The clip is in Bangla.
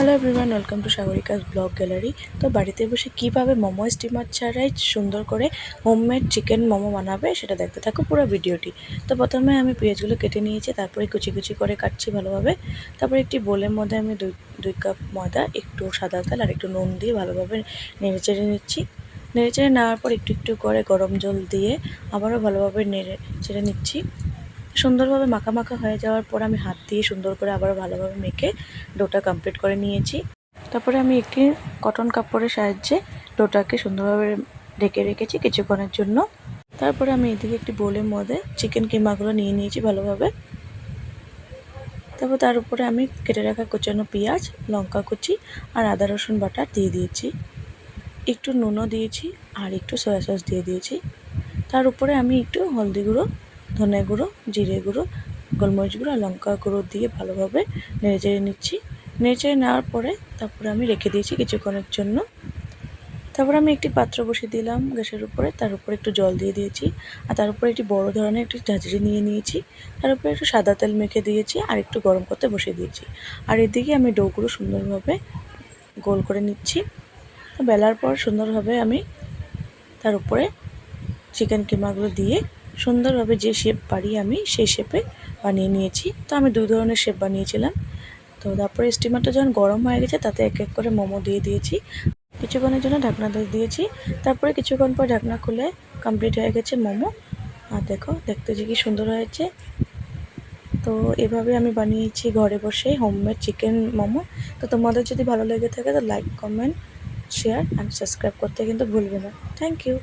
Hello everyone welcome to Sagarika's blog gallery তো বাড়িতে বসে কীভাবে মোমো স্টিমার ছাড়াই সুন্দর করে হোমমেড চিকেন মোমো বানাবে সেটা দেখতে থাকো পুরো ভিডিওটি। তো প্রথমে আমি পেঁয়াজগুলো কেটে নিয়েছি, তারপরে কুচি কুচি করে কাটছি ভালোভাবে। তারপরে একটি বোলের মধ্যে আমি দুই দুই কাপ ময়দা, একটু সাদা তেল আর একটু নুন দিয়ে ভালোভাবে নেড়ে চেড়ে নিচ্ছি। নেড়ে চেড়ে নেওয়ার পর একটু একটু করে গরম জল দিয়ে আবারও ভালোভাবে নেড়ে চেড়ে নিচ্ছি। সুন্দরভাবে মাখা মাখা হয়ে যাওয়ার পর আমি হাত দিয়ে সুন্দর করে আবার ভালোভাবে মেখে ডোটা কমপ্লিট করে নিয়েছি। তারপরে আমি একটি কটন কাপড়ের সাহায্যে ডোটাকে সুন্দরভাবে ঢেকে রেখেছি কিছুক্ষণের জন্য। তারপরে আমি এদিকে একটি বোলের মধ্যে চিকেন কিমাগুলো নিয়ে নিয়েছি ভালোভাবে। তারপর তার উপরে আমি কেটে রাখা কুচানো পেঁয়াজ, লঙ্কা কুচি আর আদা, রসুন বাটা দিয়ে দিয়েছি। একটু নুনও দিয়েছি আর একটু সয়া সস দিয়ে দিয়েছি। তার উপরে আমি একটু হলদি গুঁড়ো ধনে গুঁড়ো, জিরে গুঁড়ো, গোলমরিচ গুঁড়ো আর লঙ্কা গুঁড়ো দিয়ে ভালোভাবে নেড়ে চেড়ে নিচ্ছি। নেড়ে চেড়ে নেওয়ার পরে তারপরে আমি রেখে দিয়েছি কিছুক্ষণের জন্য। তারপর আমি একটি পাত্র বসিয়ে দিলাম গ্যাসের উপরে, তার উপরে একটু জল দিয়ে দিয়েছি আর তার উপরে একটি বড় ধরনের একটি ঝাঁঝরি নিয়ে নিয়েছি। তার উপরে একটু সাদা তেল মেখে দিয়েছি আর একটু গরম করতে বসিয়ে দিয়েছি। আর এদিকে আমি ডোগুলো সুন্দরভাবে গোল করে নিচ্ছি। বেলার পর সুন্দরভাবে আমি তার উপরে চিকেন কিমাগুলো দিয়ে সুন্দরভাবে যে শেপ পারি আমি, সেই শেপে বানিয়ে নিয়েছি। তো আমি দু ধরনের শেপ বানিয়েছিলাম। তো তারপরে স্টিমারটা যখন গরম হয়ে গেছে, তাতে এক এক করে মোমো দিয়ে দিয়েছি। কিছুক্ষণের জন্য ঢাকনা দিয়ে দিয়েছি। তারপরে কিছুক্ষণ পর ঢাকনা খুলে কমপ্লিট হয়ে গেছে মোমো। আর দেখো, দেখতে যে কি সুন্দর হয়েছে। তো এভাবে আমি বানিয়েছি ঘরে বসে হোমমেড চিকেন মোমো। তো তোমাদের যদি ভালো লেগে থাকে তো like comment share and subscribe করতে কিন্তু ভুলবে না। Thank you